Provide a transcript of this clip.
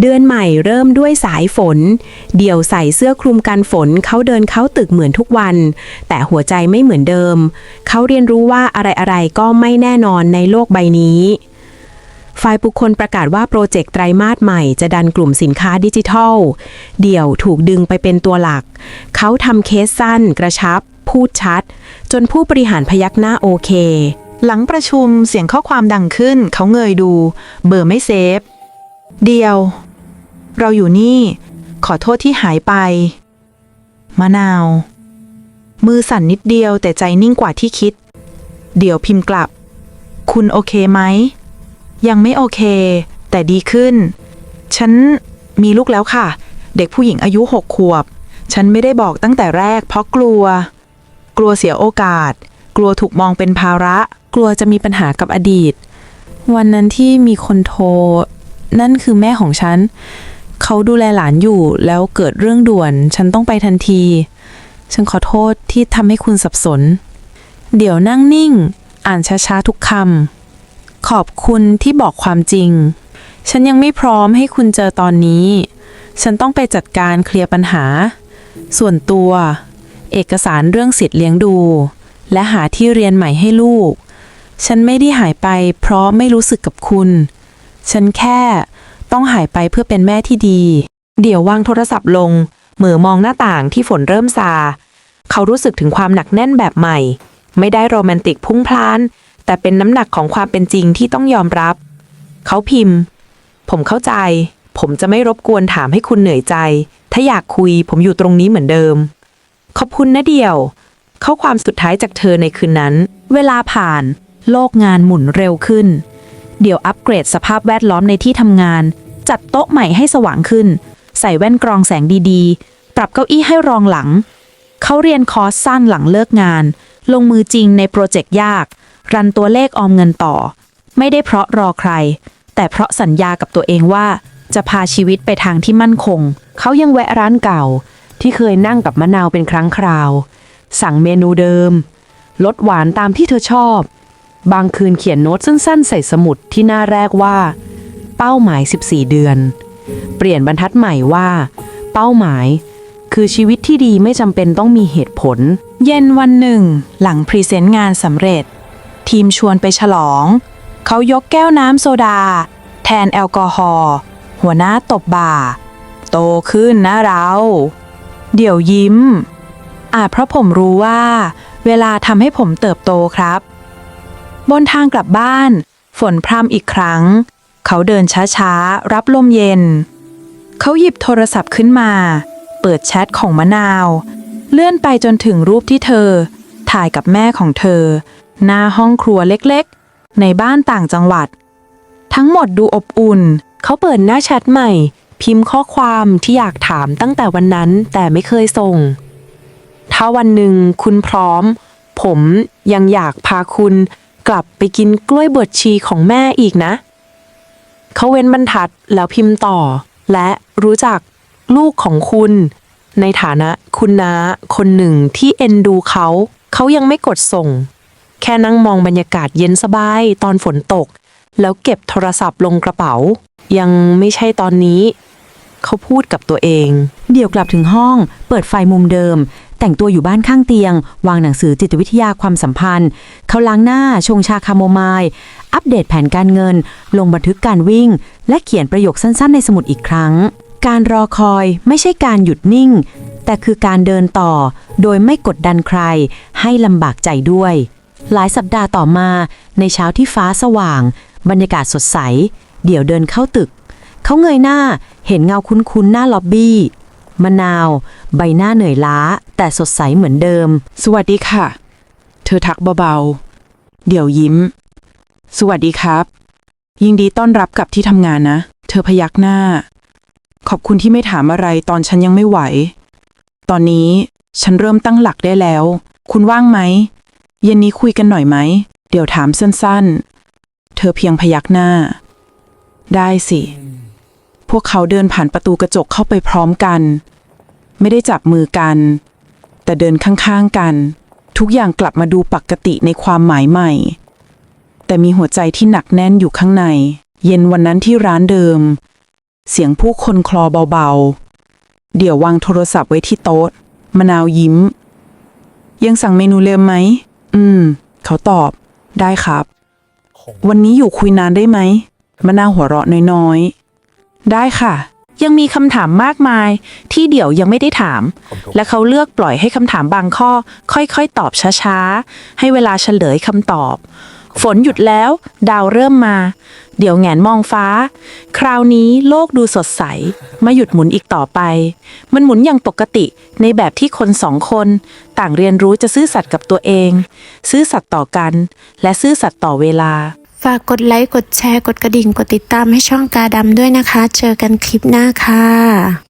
เดือนใหม่เริ่มด้วยสายฝน เดี่ยวใส่เสื้อคลุมกันฝนเขาเดินเข้าตึกเหมือนทุกวัน แต่หัวใจไม่เหมือนเดิม เขาเรียนรู้ว่าอะไรๆก็ไม่แน่นอนในโลกใบนี้ฝ่ายบุคคลประกาศว่าโปรเจกต์ไตรมาสใหม่จะดันกลุ่มสินค้าดิจิทัล เดี่ยวถูกดึงไปเป็นตัวหลัก เขาทำเคสสั้น กระชับ พูดชัด จนผู้บริหารพยักหน้าโอเค หลังประชุมเสียงข้อความดังขึ้น เขาเงยดู เบอร์ไม่เซฟ เดียว เราอยู่นี่ ขอโทษที่หายไป มะนาว มือสั่นนิดเดียวแต่ใจนิ่งกว่าที่คิด เดี๋ยวพิมพ์กลับ คุณโอเคไหม ยังไม่โอเค แต่ดีขึ้น ฉันมีลูกแล้วค่ะ เด็กผู้หญิงอายุหกขวบ ฉันไม่ได้บอกตั้งแต่แรก เพราะกลัว กลัวเสียโอกาส กลัวถูกมองเป็นภาระ กลัวจะมีปัญหากับอดีต วันนั้นที่มีคนโทร นั่นคือแม่ของฉัน เขาดูแลหลานอยู่แล้วเกิดเรื่องด่วน ฉันต้องไปทันที ฉันขอโทษที่ทำให้คุณสับสน เดี๋ยวนั่งนิ่ง อ่านช้าๆทุกคำขอบคุณที่บอกความจริง ฉันยังไม่พร้อมให้คุณเจอตอนนี้ ฉันต้องไปจัดการเคลียร์ปัญหา ส่วนตัว เอกสารเรื่องสิทธิ์เลี้ยงดู และหาที่เรียนใหม่ให้ลูก ฉันไม่ได้หายไปเพราะไม่รู้สึกกับคุณ ฉันแค่ ต้องหายไปเพื่อเป็นแม่ที่ดี เดี๋ยววางโทรศัพท์ลง เหมือมองหน้าต่างที่ฝนเริ่มซา เขารู้สึกถึงความหนักแน่นแบบใหม่ ไม่ได้โรแมนติกพุ่งพล่าน แต่เป็นน้ำหนักของความเป็นจริงที่ต้องยอมรับ เขาพิมพ์ ผมเข้าใจ ผมจะไม่รบกวนถามให้คุณเหนื่อยใจ ถ้าอยากคุยผมอยู่ตรงนี้เหมือนเดิม ขอบคุณนะเดี่ยว ข้อความสุดท้ายจากเธอในคืนนั้น เวลาผ่าน โลกงานหมุนเร็วขึ้น เดี๋ยวอัปเกรดสภาพแวดล้อมในที่ทำงาน จัดโต๊ะใหม่ให้สว่างขึ้น ใส่แว่นกรองแสงดีๆ ปรับเก้าอี้ให้รองหลัง เขาเรียนคอร์สสั้นหลังเลิกงาน ลงมือจริงในโปรเจกต์ยาก รันตัวเลขออมเงินต่อ ไม่ได้เพราะรอใคร แต่เพราะสัญญากับตัวเองว่า จะพาชีวิตไปทางที่มั่นคง เขายังแวะร้านเก่า ที่เคยนั่งกับมะนาวเป็นครั้งคราว สั่งเมนูเดิม ลดหวานตามที่เธอชอบ บางคืนเขียนโน้ตสั้นๆ ใส่สมุดที่หน้าแรกว่า เป้าหมาย 14 เดือน เปลี่ยนบรรทัดใหม่ว่า เป้าหมาย คือชีวิตที่ดีไม่จำเป็นต้องมีเหตุผล เย็นวันหนึ่ง หลังพรีเซนต์งานสำเร็จ ทีมชวนไปฉลอง เขายกแก้วน้ำโซดา แทนแอลกอฮอล์หัวหน้าตบบ่า โตขึ้นนะเรา เดี๋ยวยิ้มอาจเพราะผมรู้ว่า เวลาทำให้ผมเติบโตครับ บนทางกลับบ้าน ฝนพรำอีกครั้ง เขาเดินช้าๆ รับลมเย็น เขาหยิบโทรศัพท์ขึ้นมา เปิดแชทของมะนาว เลื่อนไปจนถึงรูปที่เธอ ถ่ายกับแม่ของเธอ หน้าห้องครัวเล็กๆ ในบ้านต่างจังหวัด ทั้งหมดดูอบอุ่น เขาเปิดหน้าแชทใหม่ พิมพ์ข้อความที่อยากถามตั้งแต่วันนั้นแต่ไม่เคยส่ง ถ้าวันหนึ่งคุณพร้อม ผมยังอยากพาคุณ กลับไปกินกล้วยบดชีของแม่อีกนะ เขาเว้นบรรทัดแล้วพิมพ์ต่อ และรู้จักลูกของคุณ ในฐานะคุณน้าคนหนึ่งที่เอ็นดูเขา เขายังไม่กดส่ง แค่นั่งมองบรรยากาศเย็นสบายตอนฝนตก แล้วเก็บโทรศัพท์ลงกระเป๋า ยังไม่ใช่ตอนนี้ เขาพูดกับตัวเอง เดี๋ยวกลับถึงห้อง เปิดไฟมุมเดิม แต่งตัวอยู่บ้านข้างเตียง วางหนังสือจิตวิทยาความสัมพันธ์ เขาล้างหน้าชงชาคาโมไมล์อัปเดตแผนการเงิน ลงบันทึกการวิ่ง และเขียนประโยคสั้นๆ ในสมุดอีกครั้ง การรอคอยไม่ใช่การหยุดนิ่ง แต่คือการเดินต่อ โดยไม่กดดันใคร ให้ลำบากใจด้วย หลายสัปดาห์ต่อมาในเช้าที่ฟ้าสว่าง บรรยากาศสดใส เดี๋ยวเดินเข้าตึก เขาเงยหน้าเห็นเงาคุ้นๆหน้าล็อบบี้ มะนาว ใบหน้าเหนื่อยล้า แต่สดใสเหมือนเดิม สวัสดีค่ะ เธอทักเบาๆ เดี๋ยวยิ้ม สวัสดีครับ ยินดีต้อนรับกลับที่ทำงานนะ เธอพยักหน้า ขอบคุณที่ไม่ถามอะไรตอนฉันยังไม่ไหว ตอนนี้ฉันเริ่มตั้งหลักได้แล้ว คุณว่างไหม เย็นนี้คุยกันหน่อยไหม เดี๋ยวถามสั้นๆ เธอเพียงพยักหน้า ได้สิ พวกเขาเดินผ่านประตูกระจกเข้าไปพร้อมกัน ไม่ได้จับมือกัน แต่เดินข้างๆกัน ทุกอย่างกลับมาดูปกติในความหมายใหม่ แต่มีหัวใจที่หนักแน่นอยู่ข้างใน เย็นวันนั้นที่ร้านเดิม เสียงผู้คนคลอเบาๆ เดี๋ยววางโทรศัพท์ไว้ที่โต๊ะ มะนาวยิ้ม ยังสั่งเมนูเดิมไหม อืม เขาตอบ ได้ครับ วันนี้อยู่คุยนานได้ไหมมะนาวหัวเราะน้อยๆ ได้ค่ะ ยังมีคำถามมากมายที่เดี่ยวยังไม่ได้ถาม และเขาเลือกปล่อยให้คำถามบางข้อ ค่อยๆ ตอบช้าๆ ให้เวลาเฉลยคำตอบ ฝนหยุดแล้ว ดาวเริ่มมา เดี๋ยวแงนมองฟ้า คราวนี้โลกดูสดใสไม่หยุดหมุนอีกต่อไป มันหมุนอย่างปกติในแบบที่คนสองคน ต่างเรียนรู้จะซื่อสัตย์กับตัวเอง ซื่อสัตย์ต่อกัน และซื่อสัตย์ต่อเวลา ฝากกดไลค์ กดแชร์ กดกระดิ่ง กดติดตามให้ช่องกาดำด้วยนะคะ เจอกันคลิปหน้าค่ะ